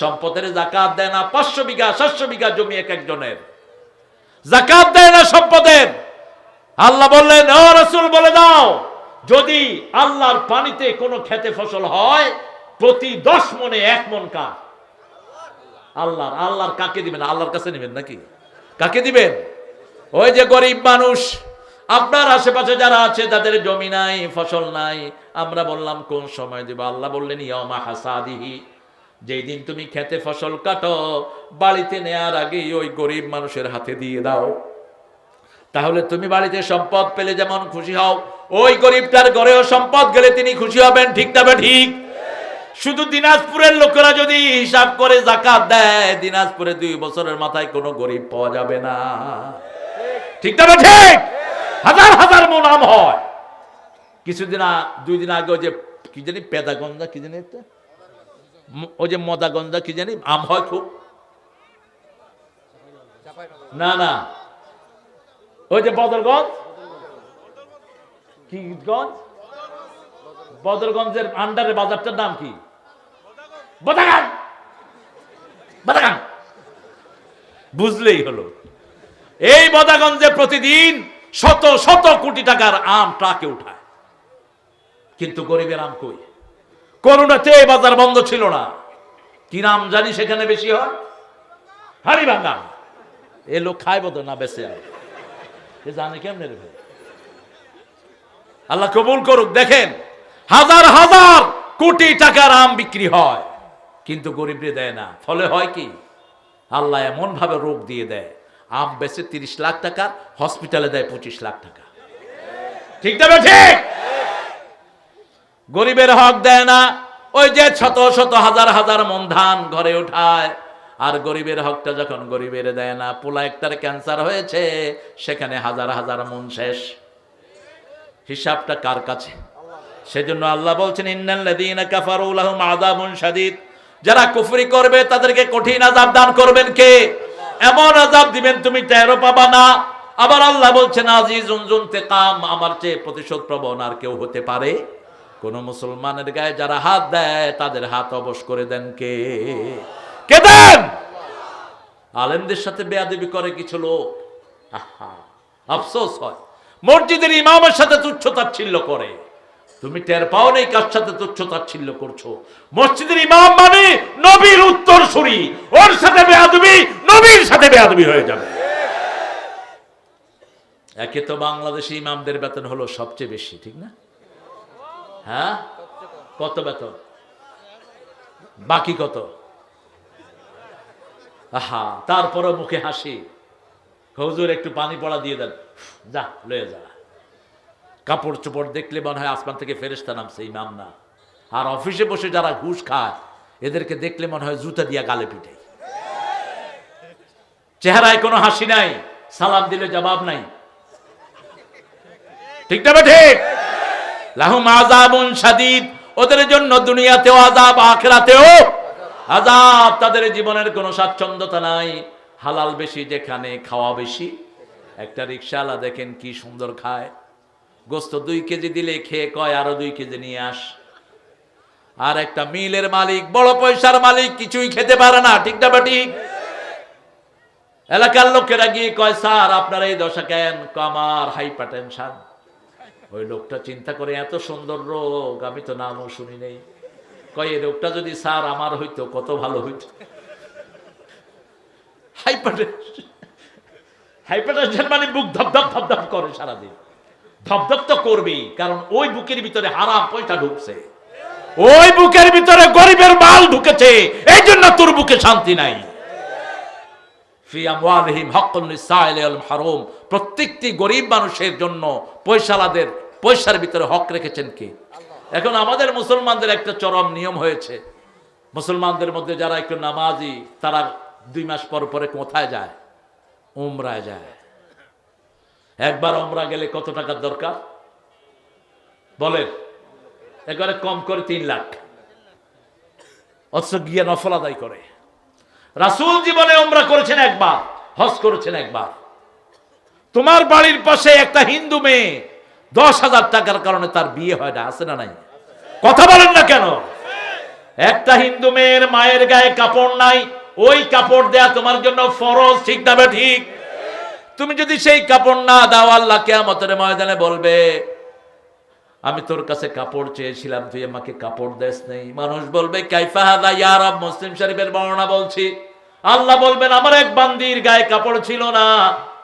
সম্পদের জাকাত দেয় না, পাঁচশো বিঘা, সাতশো বিঘা জমি এক একজনের। জাকাত দেয় না সম্পদের। আল্লাহ বললেন, ও রসুল, বলে দাও, যদি আল্লাহর পানিতে কোনো খেতে ফসল হয়, প্রতি দশ মনে এক মন কার? আল্লাহর আল্লাহর কাকে দিবেন? আল্লাহর কাছে নেবেন নাকি? কাকে দিবেন? ওই যে গরিব মানুষ, আপনার আশেপাশে যারা আছে তাদের জমি নাই, ফসল নাই, আমরা বললাম, কোন সময় দেব? আল্লাহ বললেন ইয়মা হাসাদিহি। যেই দিন তুমি খেতে ফসল কাটো, বাড়িতে নেয়ার আগে ওই গরিব মানুষের হাতে দিয়ে দাও। তাহলে তুমি বাড়িতে সম্পদ পেলে যেমন খুশি হও, ওই গরিবটার ঘরেও সম্পদ গেলে তিনি খুশি হবেন, ঠিক তবে ঠিক শুধু দিনাজপুরের লোকেরা যদি হিসাব করে জাকাত দেয়, দিনাজপুরে দুই বছরের মাথায় কোনো গরিব পাওয়া যাবে না। ঠিক তবে ঠিক হাজার হাজার মন আম হয়। কিছুদিন দুই দিন আগে যে, কি জানি পেদাগঞ্জা কি জানি একটা? ওই যে মদাগঞ্জা কি জানি? আম হয় খুব। না না। ওই যে বদরগঞ্জ কি গঞ্জ বদরগঞ্জের আন্ডারে বাজারটার নাম কি? বুঝলেই হলো। এই বদাগঞ্জে প্রতিদিন শত শত কোটি টাকার আম ট্রাকে উঠায়। কিন্তু গরিবের আম কই? করোনাতে বাজার বন্ধ ছিল না। কি নাম জানি সেখানে বেশি হয়? হারি ভাঙা। এ লোক খায় না বেশি আর জানে কেমনে আল্লাহ কবুল করুক। দেখেন, হাজার হাজার কোটি টাকার আম বিক্রি হয়, কিন্তু গরিবরে দেয় না। ফলে হয় কি? আল্লাহ এমন ভাবে রোগ দিয়ে দেয়, আম বেচে তিরিশ লাখ টাকা হসপিটালে দেয় পঁচিশ লাখ টাকা। ঠিক তবে ঠিক? গরিবের হক দেয় না। ওই যে শত শত হাজার হাজার মন ধান ঘরে উঠায়, আর গরিবের হকটা যখন গরিবের দেয় না, পোলা একটার ক্যান্সার হয়েছে, সেখানে হাজার হাজার মন শেষ। হিসাবটা কার কাছে? সেজন্য আল্লাহ বলছেন যারা কুফরি করবে, তাদেরকে কঠিন আযাব দান করবেন কে? এমন আযাব দিবেন, তুমি টেরও পাবা না। আবার আল্লাহ বলছেন, আজিজুন জুনতিকাম। আমার চেয়ে প্রতিশোধ প্রবণ আর কেউ হতে পারে? কোন মুসলমানের গায়ে যারা হাত দেয়, তাদের হাত অবশ করে দেন কে? কে দেন? আলেমদের সাথে বেয়াদবি করে কিছু লোক। আফসোস হয়। মসজিদের ইমামের সাথে তুচ্ছ তাচ্ছিল্য করে। তুমি টের পাও নেই কার সাথে তুচ্ছ তাচ্ছিল্য করছ? মসজিদের ইমাম মানে নবীর উত্তর সুরি ওর সাথে বেয়াদবি, নবীর সাথে বেয়াদবি হয়ে যাবে। একে তো বাংলাদেশি ইমামদের বেতন হলো সবচেয়ে বেশি, ঠিক না? হ্যাঁ? কত বেতন? বাকি কত? আহা, তারপরও মুখে হাসি। হুজুর, একটু পানি পড়া দিয়ে দেন। যা, লয়ে যা। কাপড় চোপড় দেখলে মনে হয় আসমান থেকে ফেরেস্তা নামছে, ইমাম না। আর অফিসে বসে যারা ঘুষ খায়, এদেরকে দেখলে মনে হয় জুতা দিয়া গালে পিঠে চেহারায় কোনো হাসি নাই, সালাম দিলে জবাব নাই। ঠিক না ঠিক? লাহুম আযাবুন শাদীদ। ওদের জন্য দুনিয়াতেও আযাব, আখিরাতেও আযাব। তাদের জীবনের কোনো স্বাচ্ছন্দ্যতা নাই। হালাল বেশি যেখানে, খাওয়া বেশি। একটা রিক্সাওয়ালা দেখেন কি সুন্দর খায়। গোস্ত দুই কেজি দিলে খেয়ে কয়, আরও দুই কেজি নিয়ে আস। আর একটা মিলের মালিক, বড় পয়সার মালিক, কিছুই খেতে পারে না। ঠিক না ঠিক এলাকার লোকেরা গিয়ে কয়, স্যার, আপনার এই দশা কেন? আমার হাইপার টেনশন ওই লোকটা চিন্তা করে, এত সুন্দর রোগ, আমি তো নামও শুনি নেই। কয়, এই রোগটা যদি স্যার আমার হইতো, কত ভালো হইতো। মানে বুক করে সারাদিন। তো করবেই কারণ ওই বুকের ভিতরে হারাম পয়সা ঢুকছে। ওই বুকের ভিতরে গরিবের মাল ঢুকেছে এই জন্য তোর বুকে শান্তি নাই। প্রত্যেকটি গরিব মানুষের জন্য পয়সালাদের পয়সার ভিতরে হক রেখেছেন কি? এখন আমাদের মুসলমানদের একটা চরম নিয়ম হয়েছে। মুসলমানদের মধ্যে যারা একটু নামাজি তারা দুই মাস পর পরে কোথায় যায়? উমরায় যায়। একবার উমরা গেলে কত টাকার দরকার? বলেন। একবারে কম করে তিন লাখ। অথচ গিয়ে নফল আদায় করে। রাসূল জীবনে ওমরা করেছেন একবার, হজ করেছেন একবার। তোমার বাড়ির পাশে একটা হিন্দু মেয়ে, দশ হাজার টাকার কারণে তার বিয়ে হয় না, আছে না নাই? কথা বলেন না কেন? একটা হিন্দু মেয়ের মায়ের গায়ে কাপড় নাই, ওই কাপড় দেয়া তোমার জন্য ফরজ, ঠিক না ঠিক? তুমি যদি সেই কাপড় না দাও, আল্লাহ কেয়ামতের ময়দানে বলবে আমি তোর কাছে কাপড় চেয়েছিলাম, তুই আমাকে কাপড় দেশ নেই। মানুষ বলবে, কাইফা হাদা ইয়া রব? মুসলিম শরীফের বর্ণনা বলছি। আল্লাহ বলবেন, আমার এক বান্দির গায়ে কাপড় ছিল না।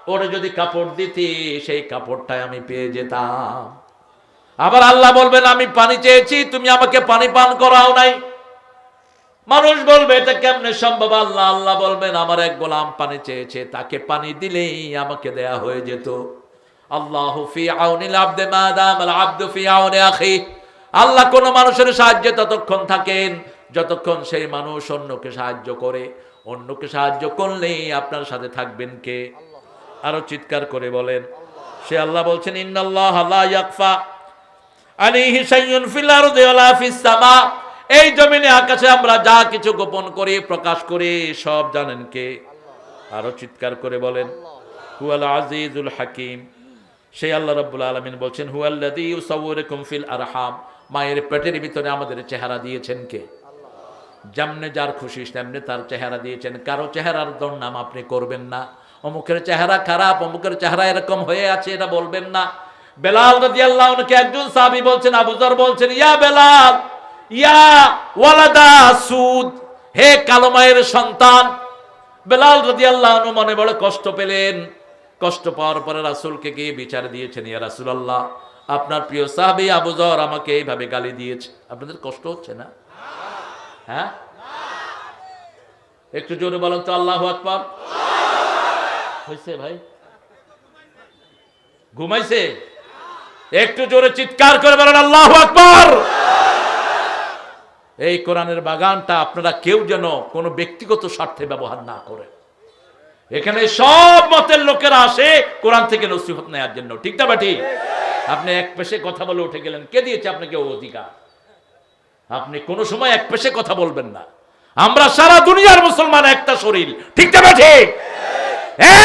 ওরে যদি কাপড় দিতি, সেই কাপড়টাই আমি পেয়ে যেতাম। আবার আল্লাহ বলবেন, আমি পানি চেয়েছি, তুমি আমাকে পানি পান করাও নাই। মানুষ বলবে, এটা কেমনে সম্ভব? আল্লাহ আল্লাহ বলবেন, আমার এক গোলাম পানি চেয়েছে, তাকে পানি দিলেই আমাকে দেয়া হয়ে যেত। আল্লাহ ফি আউনিল আবদে মা দামাল আবদু ফি আউনি আখি। আল্লাহ কোন মানুষের সাহায্যে ততক্ষণ থাকেন যতক্ষণ সেই মানুষ অন্যকে সাহায্য করে। অন্যকে সাহায্য করলেই আপনার সাথে থাকবেন কে? আরও চিৎকার করে বলেন সে আল্লাহ বলছেন ইন্নাল্লাহ লা ইয়াকফা আলাইহি শাইউন ফিল আরদি ওয়ালা ফিস সামা। এই জমিনে আকাশে আমরা যা কিছু গোপন করি প্রকাশ করি সব জানেন কে? আরও চিৎকার করে বলেন হুয়াল আজিজুল হাকিম। সেই আল্লাহ রাব্বুল আলামিন বলছেন, হুয়াল্লাযী ইউসাউওয়ারুকুম ফিল আরহাম। মায়ের পেটের ভিতরে আমাদের চেহারা দিয়েছেন কে? যেমনে যার খুশি তেমনি তার চেহারা দিয়েছেন। কারও চেহারার দরনাম আপনি করবেন না। অমুকের চেহারা খারাপ, অমুকের চেহারা এরকম হয়ে আছে এটা বলবেন না। বেলাল রাদিয়াল্লাহু আনহুকে একজন সাহাবী বলছেন, আবু যর বলছেন, ইয়া বেলাল, ইয়া ওয়ালাদা সুদ, হে কালো মায়ের সন্তান। বেলাল রাদিয়াল্লাহু আল্লাহ মনে বড় কষ্ট পেলেন। কষ্ট পাওয়ার পরে রাসূলকে গিয়ে বিচার দিয়েছেন, ইয়া রাসূলুল্লাহ, আপনার প্রিয় সাহাবী আবু যর আমাকে এইভাবে গালি দিয়েছে। আপনাদের কষ্ট হচ্ছে না? হ্যাঁ? একটু জোরে বলেন তো, আল্লাহ আকবার। হয়েছে ভাই? ঘুমাইছে? একটু জোরে চিৎকার করে বলেন, আল্লাহ আকবার! এই কোরআনের বাগানটা আপনারা কেউ যেন কোনো ব্যক্তিগত স্বার্থে ব্যবহার না করে এখানে সব মতের লোকেরা আসে, কোরআন থেকে নসিহত নেওয়ার জন্য। ঠিক না বাটি? আপনি এক পেশে কথা বলে উঠে গেলেন। কে দিয়েছে আপনাকে ও অধিকার? আপনি কোনো সময় এক পেশে কথা বলবেন না। আমরা সারা দুনিয়ার মুসলমান একটা শরীর। ঠিক না ঠিক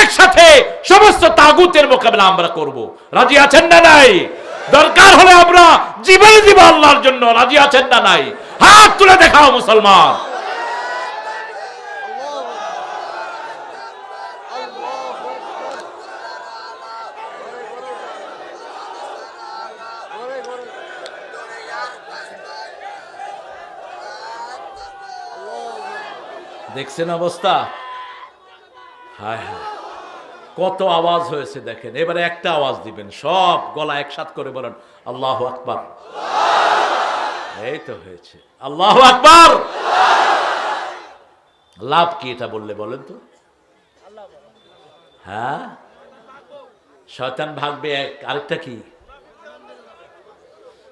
একসাথে সমস্ত তাগুতের মোকাবেলা আমরা করব। রাজি আছেন না নাই? দরকার হলে আমরা জীবন দিব আল্লাহর জন্য। রাজি আছেন না নাই? হাত তুলে দেখাও মুসলমান। দেখছেন অবস্থা? হায় হায়। কত আওয়াজ হয়েছে দেখেন। এবারে একটা আওয়াজ দিবেন, সব গলা একসাথ করে বলেন, আল্লাহ আকবার। এই তো হয়েছে। আল্লাহ আকবার! লাভ কি এটা বললে বলেন তো? হ্যাঁ? শয়তান ভাগবে এক, আরেকটা কি?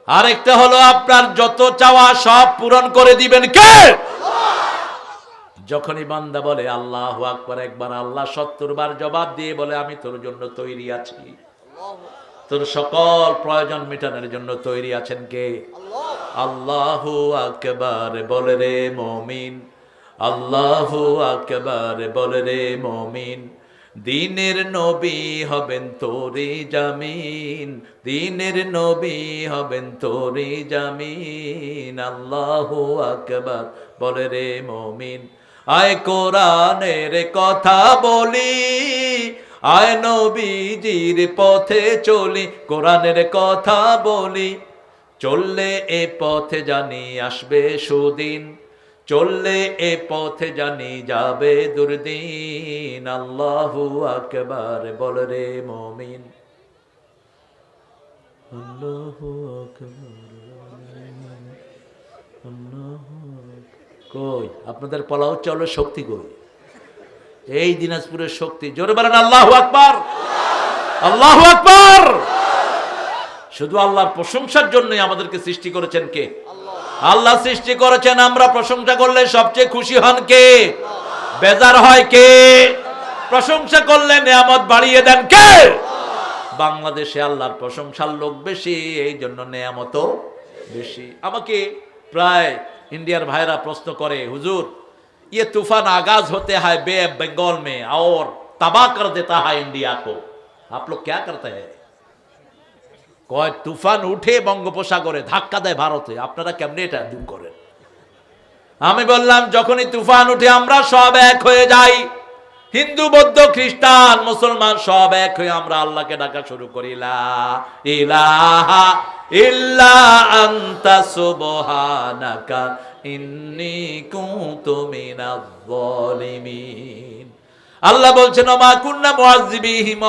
আরেকটা হলো আপনার যত চাওয়া সব পূরণ করে দিবেন। কে? যখনই বান্দা বলে আল্লাহ আকবার একবার আল্লাহ সত্তর বার জবাব দিয়ে বলে আমি তোর জন্য তৈরি আছি। তোর সকল প্রয়োজন মেটানোর জন্য তৈরি আছেন কে? আল্লাহ আকবার বলে রে মমিন। আল্লাহ আকবার বলে রে মমিন। দিনের নবী হবেন তোরে জামিন। দিনের নবী হবেন তোরে জামিন। আল্লাহ আকবার বলে রে মমিন। আয় কোরআনের কথা বলি, আয় নবীজির পথে চলি, কোরআনের কথা বলি। চললে এ পথে জানি আসবে সুদিন, চললে এ পথে জানি যাবে দুর্দিন। আল্লাহু আকবার, বল রে মমিন। আল্লাহু আল্লাহু কই? আপনাদের পলা হচ্ছে হলো শক্তি কই? এই দিনাজপুরের শক্তি। জোরে বলেন, আল্লাহ আকবার। আল্লাহ আকবার। শুধু আল্লাহর প্রশংসার জন্যই আমাদেরকে সৃষ্টি করেছেন কে? আল্লাহ সৃষ্টি করেছেন, আমরা প্রশংসা করলে সবচেয়ে খুশি হন কে? বেজার হয় কে? প্রশংসা করলে নেয়ামত বাড়িয়ে দেন কে? বাংলাদেশে আল্লাহর প্রশংসার লোক বেশি এই জন্য নেয়ামতও বেশি। আমাকে প্রায় इंडियर भाईरा प्रश्न करे हुजूर ये तूफान आगाज होते हैं बे बंगाल में और तबाह कर देता है इंडिया को आप लोग क्या करते हैं কয় তুফান উঠে বঙ্গোপসাগরে ধাক্কা দেয় ভারতে আপনারা কেমনে এটা দূর করেন আমি বললাম যখনই তুফান উঠে আমরা সব এক হয়ে যাই হিন্দু বৌদ্ধ খ্রিস্টান মুসলমান সব এক হয়ে আমরা আল্লাহকে ডাকা শুরু করি লা ইলাহা ইল্লা আনতা সুবহানাকা ইন্নি কুনতু মিনাজ জালিমিন আল্লাহ বলছেন মা কুন্না মুআযযিবিহিম